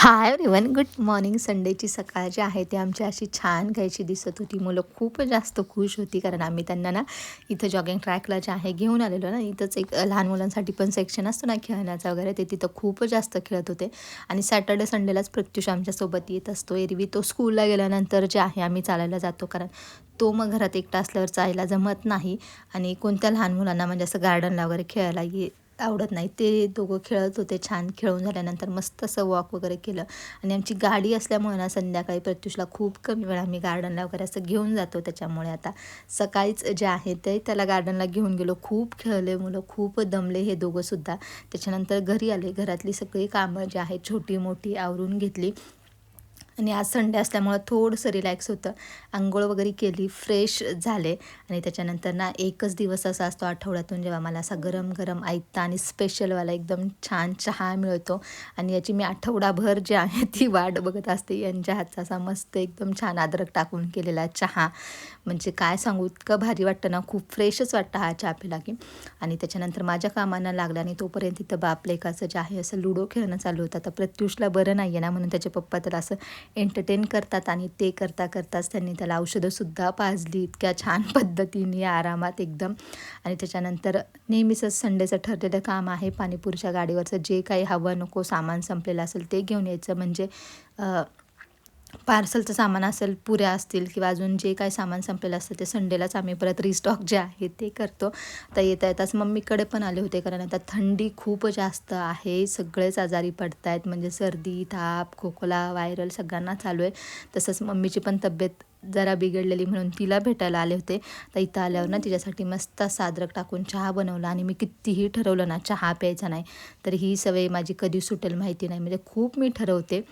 हाय everyone good morning संडेची सकाळ जी आहे ती आमची अशी छान घ्यायची दिसत होती. मुलं खूप जास्त खुश होती कारण आम्ही त्यांना ना इथं जॉगिंग ट्रॅकला जे आहे घेऊन आलेलो ना. इथंच एक लहान मुलांसाठी पण सेक्शन असतो ना खेळण्याचा वगैरे. ते तिथं खूप जास्त खेळत होते. आणि सॅटर्डे संडेलाच प्रत्युष आमच्यासोबत येत असतो. एरवी तो स्कूलला गेल्यानंतर जे आहे आम्ही चालायला जातो कारण तो मग घरात एकटा असल्यावर चालायला जमत नाही. आणि कोणत्या लहान मुलांना म्हणजे असं गार्डनला वगैरे खेळायला ये आवडत नाही. ते दोघं खेळत होते छान खेळून झाल्यानंतर मस्त असं वॉक वगैरे केलं. आणि आमची गाडी असल्यामुळे ना संध्याकाळी प्रत्युषला खूप कमी वेळा आम्ही गार्डनला वगैरे असं घेऊन जातो. त्याच्यामुळे आता सकाळीच जे आहे ते त्याला गार्डनला घेऊन गेलो. खूप खेळले मुलं खूप दमले हे दोघंसुद्धा त्याच्यानंतर घरी आले. घरातली सगळी कामं जी आहेत छोटी मोठी आवरून घेतली. आणि आज संडे असल्यामुळं थोडंसं रिलॅक्स होतं. आंघोळ वगैरे केली फ्रेश झाले. आणि त्याच्यानंतर ना एकच दिवस असा असतो आठवड्यातून जेव्हा मला असा गरम गरम ऐकता आणि स्पेशलवाला एकदम छान चहा मिळतो. आणि याची मी आठवडाभर जी आहे ती वाट बघत असते. यांच्या हातचा असा मस्त एकदम छान अद्रक टाकून केलेला चहा. म्हणजे काय सांगू इतकं भारी वाटतं ना. खूप फ्रेशच वाटतं हा चहा पिला की. आणि त्याच्यानंतर माझ्या कामांना लागला आणि तोपर्यंत तिथं बापलेकाचं जे आहे असं लुडो खेळणं चालू होतं. आता प्रत्युषला बरं नाही आहे ना म्हणून त्याचे पप्पा त्याला असं एंटरटेन करतात आणि ते करता करताच त्यांनी त्याला औषधंसुद्धा पाजली. इतक्या छान पद्धतीने आरामात एकदम. आणि त्याच्यानंतर नेहमीच संडेचं ठरलेलं काम आहे पाणीपुरीच्या गाडीवरचं जे काही हवं नको सामान संपलेलं असेल ते घेऊन यायचं. म्हणजे पार्सलचं सामान असेल पुऱ्या असतील किंवा अजून जे काही सामान संपलेलं असतं ते संडेलाच आम्ही परत रिस्टॉक जे आहे ते करतो. तर येता येताच मम्मीकडे पण आले होते कारण आता थंडी खूप जास्त आहे. सगळेच आजारी पडत आहेत म्हणजे सर्दी ताप खोकला व्हायरल सगळ्यांना चालू आहे. तसंच मम्मीची पण तब्येत जरा बिघडलेली म्हणून तिला भेटायला आले होते. तर इथं आल्यावर ना तिच्यासाठी मस्त सादरक टाकून चहा बनवला आणि मी कितीही ठरवलं ना चहा प्यायचा नाही. तर ही सवय माझी कधी सुटेल माहिती नाही. म्हणजे खूप मी ठरवते.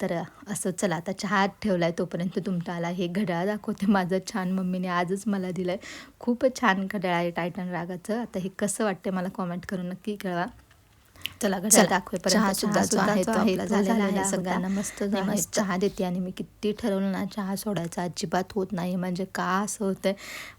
तर असं चला आता चहा ठेवला आहे तोपर्यंत तुमचा आला हे घड्याळ दाखवते. माझं छान मम्मीने आजच मला दिलं आहे खूपच छान घड्याळ आहे टायटन रागाचं. आता हे कसं वाटते मला कॉमेंट करून नक्की कळवा. चला घड्याळ दाखवेपर्यंत चहा सुद्धा जो आहे तो आपला झालेला आहे सगळ्यांना. मस्त मस्त चहा देते आणि मी किती ठरवलं ना चहा सोडायचा अजिबात होत नाही. म्हणजे का असं होतं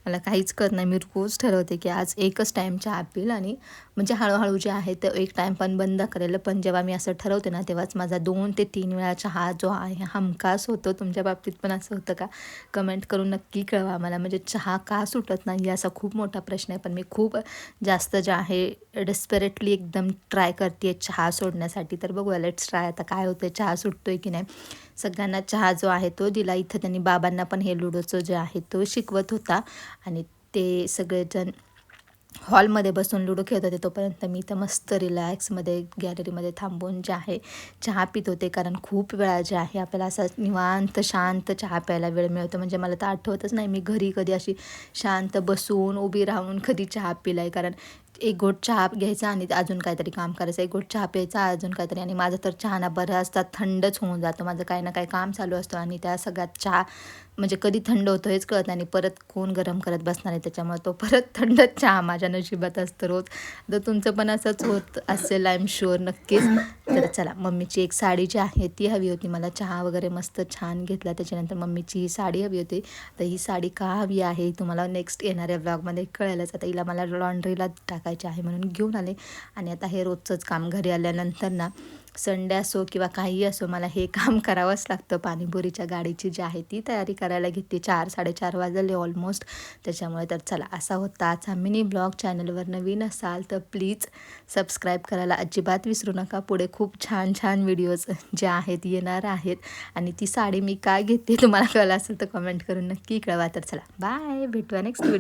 मला काहीच कळत नाही. मी रोज ठरवते की आज एकच टाईम चहा पिल आणि म्हणजे हळूहळू जे आहे ते एक टाईम पण बंद करेल. पण जेव्हा मी असं ठरवते ना तेव्हाच माझा दोन ते तीन वेळा चहा जो आहे हमखास होतो. तुमच्या बाबतीत पण असं होतं का? कमेंट करून नक्की कळवा मला म्हणजे चहा का सुटत नाही असा खूप मोठा प्रश्न आहे. पण मी खूप जास्त जे आहे डेस्परेटली एकदम ट्राय करते. चहा सोडण्यासाठी. तर बघूया लेट्स ट्राय आता काय होतं चहा सुटतोय की नाही. सगळ्यांना चहा जो आहे तो दिला. इथं त्यांनी बाबांना पण हे लुडोचं जे आहे तो शिकवत होता. आणि ते सगळेजण हॉलमध्ये बसून लुडो खेळत होते. तोपर्यंत मी तर मस्त रिलॅक्समध्ये गॅलरीमध्ये थांबून जे आहे चहा पित होते. कारण खूप वेळा जे आहे आपल्याला असा निवांत शांत चहा प्यायला वेळ मिळतो. म्हणजे मला तर आठवतच नाही मी घरी कधी अशी शांत बसून उभी राहून कधी चहा पिला आहे कारण एक गोट चहा घ्यायचा आणि अजून काहीतरी काम करायचं एक गोट चहा प्यायचा अजून काहीतरी. आणि माझं तर चहा ना असतात थंडच होऊन जातं. माझं काही ना काही काम चालू असतं आणि त्या सगळ्यात चहा म्हणजे कधी थंड होतो हेच कळत नाही. परत कोण गरम करत बसणार आहे त्याच्यामुळे तो परत थंडच चहा माझ्या नशिबात असतो रोज. तर तुमचं पण असंच होत असेल आय एम शुअर नक्कीच. तर चला मम्मीची एक साडी जी आहे ती हवी होती मला. चहा वगैरे मस्त छान घेतला. त्याच्यानंतर मम्मीची ही साडी हवी होती. तर ही साडी का हवी आहे तुम्हाला नेक्स्ट येणाऱ्या ब्लॉगमध्ये कळेलच. आता हिला मला लॉन्ड्रीला टाकायची आहे म्हणून घेऊन आले. आणि आता हे रोजचंच काम घरी आल्यानंतर ना संडे असो किंवा काही असो मला हे काम करावंच लागतं. पाणीपुरीच्या गाडीची जी आहे ती तयारी करायला घेते. चार साडेचार वाजले ऑलमोस्ट त्याच्यामुळे तर चला असा होता आजचा मिनी ब्लॉग चॅनलवर नवीन असाल तर प्लीज सबस्क्राईब करायला अजिबात विसरू नका. पुढे खूप छान छान व्हिडिओज जे आहेत येणार आहेत. आणि ती साडी मी काय घेते तुम्हाला कळलं असेल तर कमेंट करून नक्की कळवा. तर चला बाय भेटूया नेक्स्ट व्हिडिओ